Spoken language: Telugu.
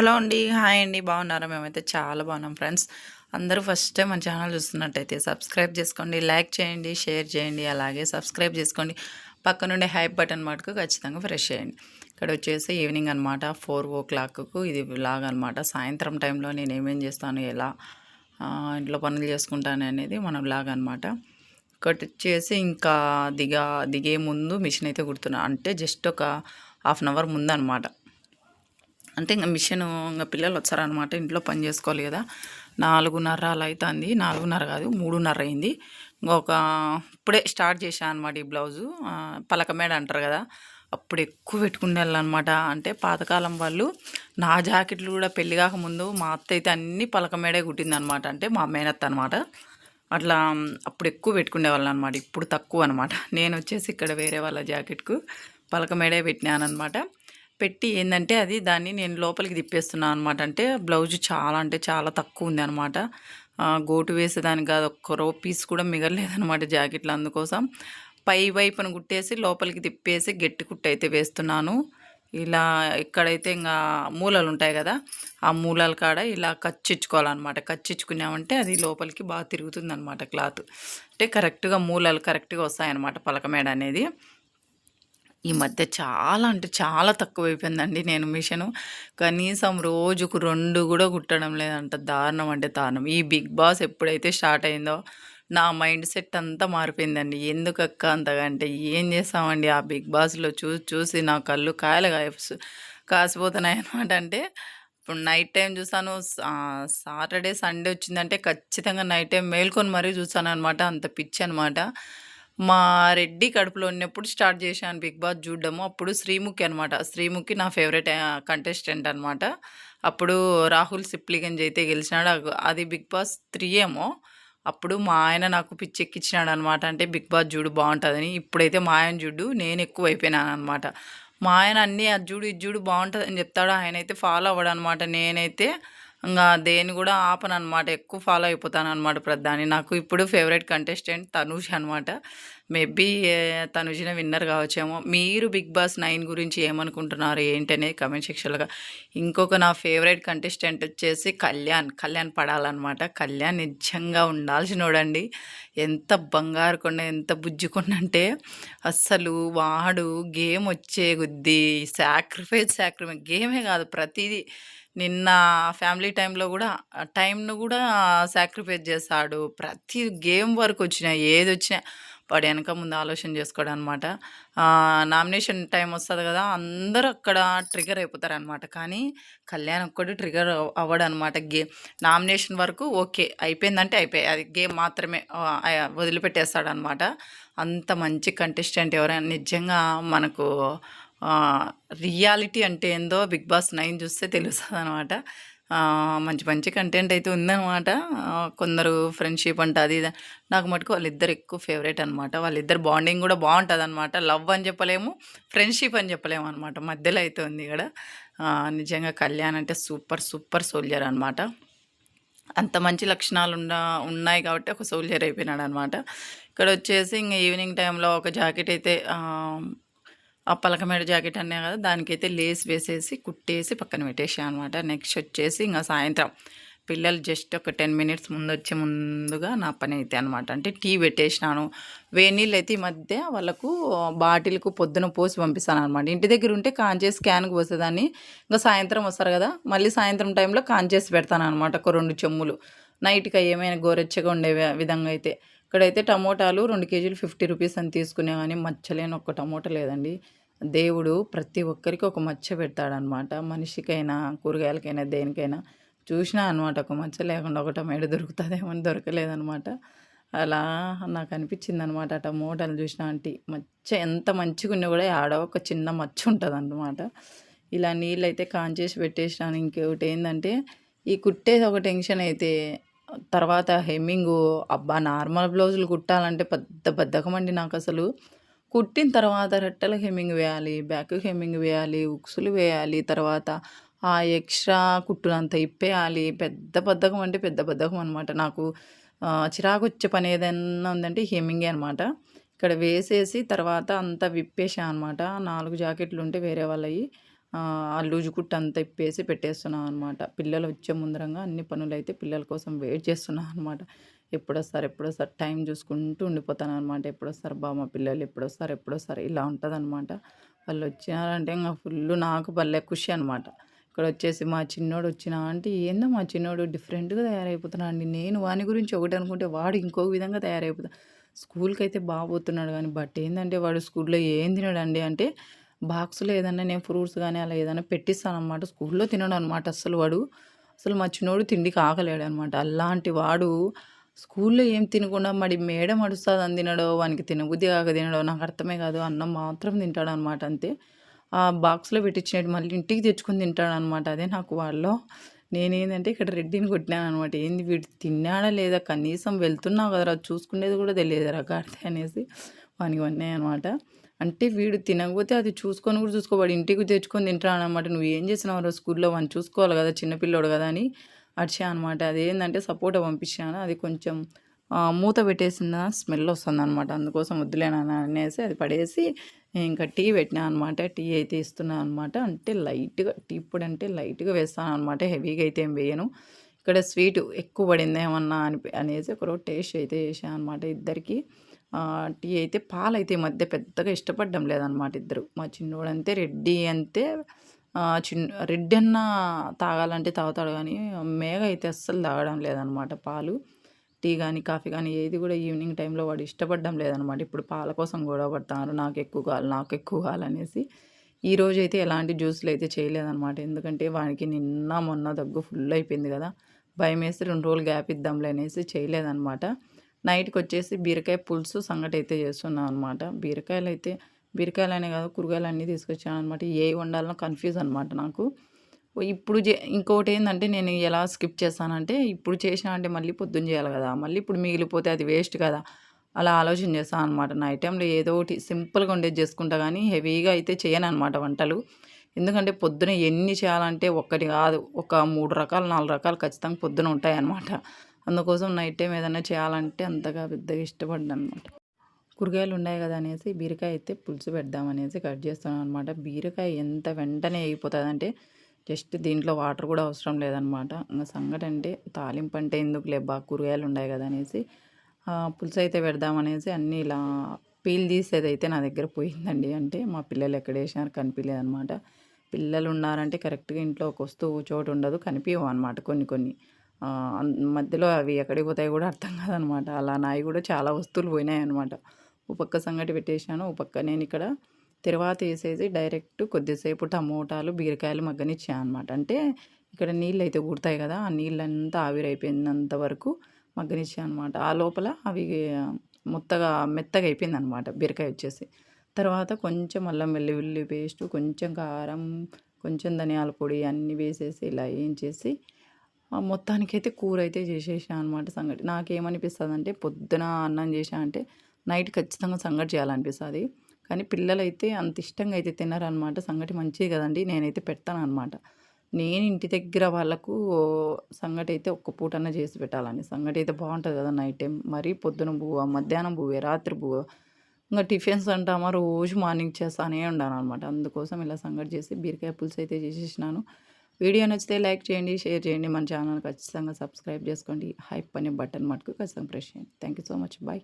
హలో అండి. హాయ్ అండి. బాగున్నారా? మేమైతే చాలా బాగున్నాం ఫ్రెండ్స్. అందరూ ఫస్ట్ టైం మన ఛానల్ చూస్తున్నట్టయితే సబ్స్క్రైబ్ చేసుకోండి లైక్ చేయండి షేర్ చేయండి అలాగే సబ్స్క్రైబ్ చేసుకోండి. పక్క నుండి హైప్ బటన్ మటుకు ఖచ్చితంగా ఫ్రెష్ చేయండి. ఇక్కడ వచ్చేసి ఈవినింగ్ అనమాట ఫోర్ ఓ క్లాక్కు ఇది లాగ్ అనమాట సాయంత్రం టైంలో నేను ఏమేం చేస్తాను ఎలా ఇంట్లో పనులు చేసుకుంటాను అనేది మనం లాగ్ అనమాట ఒకటి వచ్చేసి ఇంకా దిగా దిగే ముందు మిషన్ అయితే కుడుతున్నా. అంటే జస్ట్ ఒక హాఫ్ అన్ అవర్ ముందు అనమాట అంటే ఇంకా మిషన్ ఇంకా పిల్లలు వచ్చారనమాట ఇంట్లో పని చేసుకోవాలి కదా. నాలుగున్నర అలా అవుతుంది నాలుగున్నర కాదు మూడున్నర అయింది. ఇంకొక ఇప్పుడే స్టార్ట్ చేశాను అనమాట ఈ బ్లౌజు. పలకమేడ పలక మేడ అంటారు కదా అప్పుడు ఎక్కువ పెట్టుకునే అనమాట అంటే పాతకాలం వాళ్ళు నా జాకెట్లు కూడా పెళ్ళి కాకముందు మా అత్త అయితే అన్ని పలక మేడే కుట్టింది అనమాట అంటే మా మేనత్త అనమాట అట్లా అప్పుడు ఎక్కువ పెట్టుకునేవాళ్ళు అనమాట ఇప్పుడు తక్కువ అనమాట నేను వచ్చేసి ఇక్కడ వేరే వాళ్ళ జాకెట్కు పలక మేడే పెట్టినాను పెట్టి ఏంటంటే అది దాన్ని నేను లోపలికి తిప్పేస్తున్నాను అనమాట అంటే బ్లౌజ్ చాలా అంటే చాలా తక్కువ ఉంది అనమాట గోటు వేసేదానికి కాదు ఒక్క రో పీస్ కూడా మిగలలేదనమాట జాకెట్లు అందుకోసం. పై వైపున కుట్టేసి లోపలికి తిప్పేసి గట్టి కుట్టు అయితే వేస్తున్నాను. ఇలా ఇక్కడైతే ఇంకా మూలలు ఉంటాయి కదా ఆ మూలల కాడ ఇలా కచ్చిచ్చుకోవాలన్నమాట కచ్చిచ్చుకున్నామంటే అది లోపలికి బాగా తిరుగుతుంది అనమాట క్లాత్. అంటే కరెక్ట్గా మూలలు కరెక్ట్గా వస్తాయన్నమాట పలకమేడ అనేది. ఈ మధ్య చాలా అంటే చాలా తక్కువైపోయిందండి నేను మిషను. కనీసం రోజుకు రెండు కూడా కుట్టడం లేదంట. దారుణం అంటే దారుణం. ఈ బిగ్ బాస్ ఎప్పుడైతే స్టార్ట్ అయిందో నా మైండ్ సెట్ అంతా మారిపోయిందండి. ఎందుకు అక్క అంతగా? అంటే ఏం చేస్తామండి ఆ బిగ్ బాస్లో? చూసి చూసి నా కళ్ళు కాయలు కాయసు కాసిపోతున్నాయి అనమాట అంటే ఇప్పుడు నైట్ టైం చూసాను సాటర్డే సండే వచ్చిందంటే ఖచ్చితంగా నైట్ టైం మేల్కొని మరీ చూసాను అనమాట అంత పిచ్చి అనమాట మా రెడ్డి కడుపులో ఉన్నప్పుడు స్టార్ట్ చేశాను బిగ్ బాస్ చూడడము. అప్పుడు శ్రీముఖి అనమాట శ్రీముఖి నా ఫేవరెట్ కంటెస్టెంట్ అనమాట అప్పుడు రాహుల్ సిప్లిగంజ్ అయితే గెలిచినాడు. అది బిగ్ బాస్ త్రీ ఏమో. అప్పుడు మా ఆయన నాకు పిచ్చెక్కిచ్చినాడు అనమాట అంటే బిగ్ బాస్ చూడు బాగుంటుందని. ఇప్పుడైతే మా ఆయన చూడు నేను ఎక్కువ అయిపోయినాను అనమాట మా ఆయన అన్నీ అది చూడు ఇది చూడు బాగుంటుంది అని చెప్తాడు. ఆయన అయితే ఫాలో అవ్వడు అనమాట నేనైతే ఇంకా దేని కూడా ఆపను అనమాట ఎక్కువ ఫాలో అయిపోతాను అనమాట ప్రధాని. నాకు ఇప్పుడు ఫేవరెట్ కంటెస్టెంట్ తనూష్ అనమాట మేబీ తనుజిన విన్నర్ కావచ్చేమో. మీరు బిగ్ బాస్ నైన్ గురించి ఏమనుకుంటున్నారు ఏంటనే కమెంట్ సెక్షన్లో ఇంకొక నా ఫేవరెట్ కంటెస్టెంట్ వచ్చేసి కళ్యాణ్. కళ్యాణ్ పడాలన్నమాట. కళ్యాణ్ నిజంగా ఉండాల్సినోడండి. ఎంత బంగారు కొండ ఎంత బుజ్జుకుండంటే అస్సలు వాడు గేమ్ వచ్చే కొద్ది సాక్రిఫైస్ సాక్రిఫైస్ గేమే కాదు ప్రతిదీ నిన్న ఫ్యామిలీ టైంలో కూడా ఆ టైంను కూడా సాక్రిఫైస్ చేస్తాడు. ప్రతి గేమ్ వరకు వచ్చినా ఏది వచ్చినా వాడు వెనక ముందు ఆలోచన చేసుకోవడం అనమాట నామినేషన్ టైం వస్తుంది కదా అందరూ అక్కడ ట్రిగర్ అయిపోతారనమాట. కానీ కళ్యాణ్ ఒక్కడు ట్రిగర్ అవ్వడం అనమాట గే నామినేషన్ వరకు ఓకే అయిపోయిందంటే అయిపోయి అది గేమ్ మాత్రమే వదిలిపెట్టేస్తాడనమాట. అంత మంచి కంటెస్టెంట్ ఎవరైనా నిజంగా మనకు రియాలిటీ అంటే ఏందో బిగ్ బాస్ నైన్ చూస్తే తెలుస్తుంది అనమాట మంచి మంచి కంటెంట్ అయితే ఉందన్నమాట. కొందరు ఫ్రెండ్షిప్ అంట అది నాకు మటుకు వాళ్ళిద్దరు ఎక్కువ ఫేవరెట్ అనమాట వాళ్ళిద్దరు బాండింగ్ కూడా బాగుంటుంది అనమాట లవ్ అని చెప్పలేము ఫ్రెండ్షిప్ అని చెప్పలేము అనమాట మధ్యలో అయితే ఉంది ఇక్కడ. నిజంగా కళ్యాణ్ అంటే సూపర్ సూపర్ సోల్జర్ అనమాట అంత మంచి లక్షణాలు ఉన్న ఉన్నాయి కాబట్టి ఒక సోల్జర్ అయిపోయినాడు అనమాట ఇక్కడ వచ్చేసి ఇంకా ఈవినింగ్ టైంలో ఒక జాకెట్ అయితే ఆ, పలకమేడ జాకెట్ అన్నా కదా దానికైతే లేస్ వేసేసి కుట్టేసి పక్కన పెట్టేసాను అనమాట నెక్స్ట్ వచ్చేసి ఇంకా సాయంత్రం. పిల్లలు జస్ట్ ఒక టెన్ మినిట్స్ ముందు వచ్చే ముందుగా నా పని అయితే అనమాట అంటే టీ పెట్టేసినాను. వేడి నీళ్ళు అయితే ఈ మధ్య వాళ్ళకు బాటిల్కు పొద్దున పోసి పంపిస్తాను అనమాట ఇంటి దగ్గర ఉంటే కాంచేసి క్యాన్కి పోసేదాన్ని. ఇంకా సాయంత్రం వస్తారు కదా మళ్ళీ సాయంత్రం టైంలో కాంచేసి పెడతాను అనమాట ఒక రెండు చెమ్ములు నైట్కి ఏమైనా గోరెచ్చగా ఉండే విధంగా అయితే. ఇక్కడైతే టమోటాలు రెండు కేజీలు ఫిఫ్టీ రూపీస్ అని తీసుకునే కానీ మచ్చలేని ఒక్క టమోటా లేదండి. దేవుడు ప్రతి ఒక్కరికి ఒక మచ్చ పెడతాడనమాట మనిషికైనా కూరగాయలకైనా దేనికైనా చూసినా అనమాట ఒక మచ్చ లేకుండా ఒక టమాటో దొరుకుతుందేమని దొరకలేదనమాట అలా నాకు అనిపించింది అనమాట టమోటాలు చూసిన ఆంటీ. మచ్చ ఎంత మంచిగా ఉన్నా కూడా ఆడ ఒక చిన్న మచ్చ ఉంటుంది అనమాట ఇలా నీళ్ళు అయితే కాంచేసి పెట్టేసినాను. ఇంకొకటి ఏంటంటే ఈ కుట్టేది ఒక టెన్షన్ అయితే తర్వాత హెమ్మింగ్ అబ్బా నార్మల్ బ్లౌజులు కుట్టాలంటే పెద్ద బద్ధకం అండి నాకు అసలు కుట్టిన తర్వాత రెట్టల హెమ్మింగ్ వేయాలి బ్యాక్ హెమ్మింగ్ వేయాలి ఉక్సులు వేయాలి తర్వాత ఆ ఎక్స్ట్రా కుట్టునంత ఇప్పేయాలి. పెద్ద బద్ధకం అంటే పెద్ద బద్ధకం అనమాట నాకు చిరాకు వచ్చే పని ఏదైనా ఉందంటే హెమ్మింగే అనమాట ఇక్కడ వేసేసి తర్వాత అంతా విప్పేసా అనమాట నాలుగు జాకెట్లు ఉంటే వేరే వాళ్ళవి ఆ లూజు కుట్టు అంతా ఇప్పేసి పెట్టేస్తున్నాను అనమాట పిల్లలు వచ్చే ముందరంగా అన్ని పనులు అయితే పిల్లల కోసం వెయిట్ చేస్తున్నాను అనమాట ఎప్పుడొస్తారు ఎప్పుడొస్తారు? టైం చూసుకుంటూ ఉండిపోతాను అనమాట ఎప్పుడొస్తారు బా మా పిల్లలు ఎప్పుడొస్తారు ఎప్పుడొస్తారు? ఇలా ఉంటుంది అనమాట వాళ్ళు వచ్చినారంటే ఇంకా ఫుల్ నాకు భలే ఖుషి అనమాట ఇక్కడ వచ్చేసి మా చిన్నోడు వచ్చిన అంటే ఏందో మా చిన్నోడు డిఫరెంట్గా తయారైపోతున్నాడు అండి నేను వాని గురించి ఒకటి అనుకుంటే వాడు ఇంకో విధంగా తయారైపోతాడు స్కూల్కి అయితే బాగా పోతున్నాడు కానీ బట్ ఏంటంటే వాడు స్కూల్లో ఏం తినడండి అంటే బాక్స్లో ఏదన్నా నేను ఫ్రూట్స్ కానీ అలా ఏదైనా పెట్టిస్తాను అనమాట స్కూల్లో తినడం అనమాట అస్సలు వాడు. అసలు మా చిన్నోడు తిండికి ఆకలేడు అనమాట అలాంటి వాడు స్కూల్లో ఏం తినకుండా మరి మేడం అడుస్తుంది అని తినడో వానికి తినబుద్ధి కాక తినడో నాకు అర్థమే కాదు. అన్నం మాత్రం తింటాడు అనమాట అంతే. ఆ బాక్స్లో పెట్టించినట్టు మళ్ళీ ఇంటికి తెచ్చుకొని తింటాడు అనమాట అదే నాకు వాళ్ళు నేనేంటంటే ఇక్కడ రెడ్డిని కొట్టినాను అనమాట ఏంది వీడు తిన్నాడా లేదా? కనీసం వెళ్తున్నావు కదరా? చూసుకునేది కూడా తెలియదురా గాడితే అనేసి వానికి అన్నాయి అనమాట అంటే వీడు తినకపోతే అది చూసుకొని కూడా చూసుకోవాడు. ఇంటికి తెచ్చుకొని తింటా అనమాట నువ్వు ఏం చేసినావు స్కూల్లో? వాడిని చూసుకోవాలి కదా చిన్నపిల్లోడు కదా అని అడిచా అనమాట అది ఏంటంటే సపోటా పంపించాను. అది కొంచెం మూత పెట్టేసిన స్మెల్ వస్తుంది అనమాట అందుకోసం వద్దులేనా అనేసి అది పడేసి ఇంకా టీ పెట్టినా అనమాట టీ అయితే ఇస్తున్నాను అనమాట అంటే లైట్గా టీ ఇప్పుడు అంటే లైట్గా వేస్తాను అనమాట హెవీగా అయితే ఏం వేయను. ఇక్కడ స్వీట్ ఎక్కువ పడింది ఏమన్నా అని అనేసి ఒకరోజు టేస్ట్ అయితే చేసాను అనమాట ఇద్దరికి. టీ అయితే పాలు అయితే ఈ మధ్య పెద్దగా ఇష్టపడడం లేదనమాట ఇద్దరు. మా చిన్నోడు అంతే రెడ్డి అంతే చిన్న రెడ్డి అన్న తాగాలంటే తాగుతాడు కానీ మేఘ అయితే అస్సలు తాగడం లేదనమాట పాలు. టీ కానీ కాఫీ కానీ ఏది కూడా ఈవినింగ్ టైంలో వాడు ఇష్టపడడం లేదనమాట ఇప్పుడు పాల కోసం గొడవ పడతారు నాకు ఎక్కువ కావాలి నాకు ఎక్కువ కావాలనేసి ఈ రోజు అయితే ఎలాంటి జ్యూస్లు అయితే చేయలేదనమాట ఎందుకంటే వానికి నిన్న మొన్న దగ్గు ఫుల్ అయిపోయింది కదా. భయం వేసి రెండు రోజులు గ్యాప్ ఇద్దాంలే అనేసి చేయలేదనమాట నైట్కి వచ్చేసి బీరకాయ పులుసు సంగటి అయితే చేస్తున్నాను అనమాట బీరకాయలు అయితే బీరకాయలు అనే కాదు కూరగాయలు అన్నీ తీసుకొచ్చాను అనమాట ఏ వండాలనో కన్ఫ్యూజ్ అనమాట నాకు. ఇప్పుడు చే ఇంకొకటి ఏంటంటే నేను ఎలా స్కిప్ చేస్తానంటే ఇప్పుడు చేసినా అంటే మళ్ళీ పొద్దున్న చేయాలి కదా. మళ్ళీ ఇప్పుడు మిగిలిపోతే అది వేస్ట్ కదా. అలా ఆలోచన చేస్తాను అనమాట నా ఐటెంలో ఏదో ఒకటి సింపుల్గా ఉండేది చేసుకుంటా కానీ హెవీగా అయితే చేయను అనమాట వంటలు. ఎందుకంటే పొద్దున ఎన్ని చేయాలంటే ఒక్కటి కాదు. ఒక మూడు రకాలు నాలుగు రకాలు ఖచ్చితంగా పొద్దున ఉంటాయి అందుకోసం నైట్ టైం ఏదైనా చేయాలంటే అంతగా పెద్దగా ఇష్టపడ్డా అనమాట కూరగాయలు ఉన్నాయి కదా అనేసి బీరకాయ అయితే పులుసు పెడదామనేసి కట్ చేస్తాను అనమాట బీరకాయ ఎంత వెంటనే అయిపోతుందంటే జస్ట్ దీంట్లో వాటర్ కూడా అవసరం లేదనమాట ఇంకా సంగటి అంటే తాలింపు అంటే ఎందుకు లేబ్బా కూరగాయలు ఉన్నాయి కదా అనేసి పులుసు అయితే పెడదామనేసి అన్నీ ఇలా పీల్ తీసేది అయితే నా దగ్గర పోయిందండి. అంటే మా పిల్లలు ఎక్కడ వేసినారు కనిపించలేదు అనమాట పిల్లలు ఉన్నారంటే కరెక్ట్గా ఇంట్లో ఒక వస్తువు చోటు ఉండదు కనిపించవు అనమాట కొన్ని కొన్ని. మధ్యలో అవి ఎక్కడికి పోతాయి కూడా అర్థం కాదనమాట. అలా నాయి కూడా చాలా వస్తువులు పోయినాయి అనమాట ఓ పక్క సంగటి పెట్టేశాను ఓ పక్క నేను ఇక్కడ తర్వాత వేసేసి డైరెక్ట్ కొద్దిసేపు టమోటాలు బీరకాయలు మగ్గనిచ్చాను అనమాట అంటే ఇక్కడ నీళ్ళు అయితే ఊడతాయి కదా ఆ నీళ్ళంతా ఆవిరైపోయినంత వరకు మగ్గనిచ్చాను అనమాట ఆ లోపల అవి మొత్తగా మెత్తగా అయిపోయింది అనమాట బీరకాయ వచ్చేసి. తర్వాత కొంచెం అల్లం వెల్లుల్లి పేస్ట్ కొంచెం కారం కొంచెం ధనియాల పొడి అన్నీ వేసేసి ఇలా వేయించేసి మొత్తానికైతే కూర అయితే చేసేసాను అనమాట సంగటి. నాకేమనిపిస్తుంది అంటే పొద్దున అన్నం చేసా అంటే నైట్ ఖచ్చితంగా సంగటి చేయాలనిపిస్తుంది. కానీ పిల్లలైతే అంత ఇష్టంగా అయితే తిన్నారనమాట సంగటి మంచిది కదండి నేనైతే పెడతాను అనమాట నేను ఇంటి దగ్గర వాళ్ళకు సంగటి అయితే ఒక్క పూటన్న చేసి పెట్టాలని సంగటి అయితే బాగుంటుంది కదా నైట్ టైం. మరీ పొద్దున బువ్వ మధ్యాహ్నం బువ్వే రాత్రి బువ్వ. ఇంకా టిఫిన్స్ అంటామా రోజు మార్నింగ్ చేస్తానే ఉండాను అనమాట అందుకోసం ఇలా సంగటి చేసి బీరకాయ పులుసు అయితే చేసేసినాను. వీడియో నచ్చితే లైక్ చేయండి షేర్ చేయండి. మన ఛానల్ ఖచ్చితంగా సబ్స్క్రైబ్ చేసుకోండి. హైప్ అనే బటన్ మటుకు ఖచ్చితంగా ప్రెస్ చేయండి. Thank you so much bye